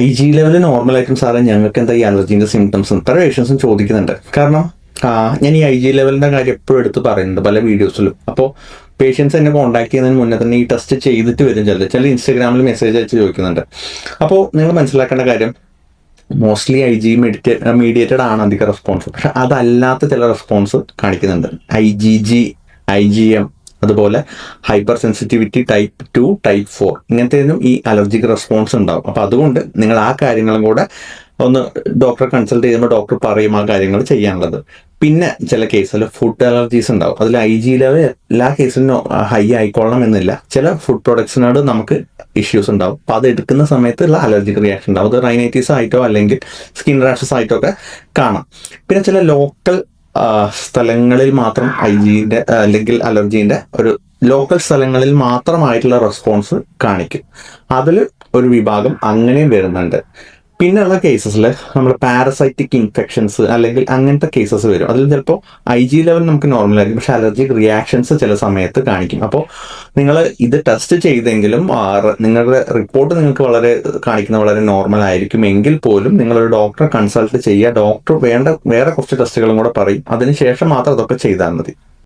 I G level normal ആയിട്ടും സാറേ ഞങ്ങൾക്ക് എന്താ ഈ അലർജീന്റെ സിംറ്റംസും പല പേഷ്യൻസും ചോദിക്കുന്നുണ്ട്. കാരണം ഞാൻ ഈ ഐ ജി ലെവലിന്റെ കാര്യം എപ്പോഴും എടുത്ത് പറയുന്നുണ്ട് പല വീഡിയോസിലും അപ്പോൾ പേഷ്യൻസ് എന്നെ കോൺടാക്ട് ചെയ്യുന്നതിന് മുന്നേ തന്നെ ഈ ടെസ്റ്റ് ചെയ്തിട്ട് വരും ചിലർ. ചില ഇൻസ്റ്റാഗ്രാമിൽ മെസ്സേജ് അയച്ച് ചോദിക്കുന്നുണ്ട്. അപ്പോൾ നിങ്ങൾ മനസ്സിലാക്കേണ്ട കാര്യം mostly I G medi mediated ആണ് അധികം റെസ്പോൺസ് പക്ഷെ അതല്ലാത്ത ചില റെസ്പോൺസ് കാണിക്കുന്നുണ്ട്. I G G I G M അതുപോലെ hyper sensitivity type two type four ഇങ്ങനത്തേനും ഈ അലർജിക് റെസ്പോൺസ് ഉണ്ടാവും. അപ്പോൾ അതുകൊണ്ട് നിങ്ങൾ ആ കാര്യങ്ങളും കൂടെ ഒന്ന് ഡോക്ടറെ കൺസൾട്ട് ചെയ്യുമ്പോൾ ഡോക്ടർ പറയും ആ കാര്യങ്ങൾ ചെയ്യാനുള്ളത്. പിന്നെ ചില കേസിൽ ഫുഡ് അലർജീസ് ഉണ്ടാവും. അതിൽ ഐ ജി ലെവൽ എല്ലാ കേസിനും ഹൈ ആയിക്കൊള്ളണം എന്നില്ല ചില ഫുഡ് പ്രൊഡക്ട്സിനോട് നമുക്ക് ഇഷ്യൂസ് ഉണ്ടാവും. അപ്പോൾ അത് എടുക്കുന്ന സമയത്തുള്ള അലർജിക് റിയാക്ഷൻ ഉണ്ടാവും. അത് റൈനൈറ്റീസ് ആയിട്ടോ അല്ലെങ്കിൽ സ്കിൻ റാഷസ് ആയിട്ടോ ഒക്കെ കാണാം. പിന്നെ ചില ലോക്കൽ സ്ഥലങ്ങളിൽ മാത്രം ഐ ജിന്റെ അല്ലെങ്കിൽ അലർജീന്റെ ഒരു ലോക്കൽ സ്ഥലങ്ങളിൽ മാത്രമായിട്ടുള്ള റെസ്പോൺസ് കാണിക്കും. അതിൽ ഒരു വിഭാഗം അങ്ങനെയും വരുന്നുണ്ട്. പിന്നെയുള്ള കേസസിൽ നമ്മൾ പാരസൈറ്റിക് ഇൻഫെക്ഷൻസ് അല്ലെങ്കിൽ അങ്ങനത്തെ കേസസ് വരും. അതിൽ ചിലപ്പോൾ ഐ ജി ലെവൽ നമുക്ക് നോർമൽ ആയിരിക്കും പക്ഷെ അലർജിക് റിയാക്ഷൻസ് ചില സമയത്ത് കാണിക്കും. അപ്പോൾ നിങ്ങൾ ഇത് ടെസ്റ്റ് ചെയ്തെങ്കിലും നിങ്ങളുടെ റിപ്പോർട്ട് നിങ്ങൾക്ക് വളരെ കാണിക്കുന്ന വളരെ നോർമൽ ആയിരിക്കും എങ്കിൽ പോലും നിങ്ങളൊരു ഡോക്ടറെ കൺസൾട്ട് ചെയ്യുക ഡോക്ടർ വേണ്ട വേറെ കുറച്ച് ടെസ്റ്റുകളും കൂടെ പറയും. അതിനുശേഷം മാത്രം അതൊക്കെ ചെയ്താൽ മതി.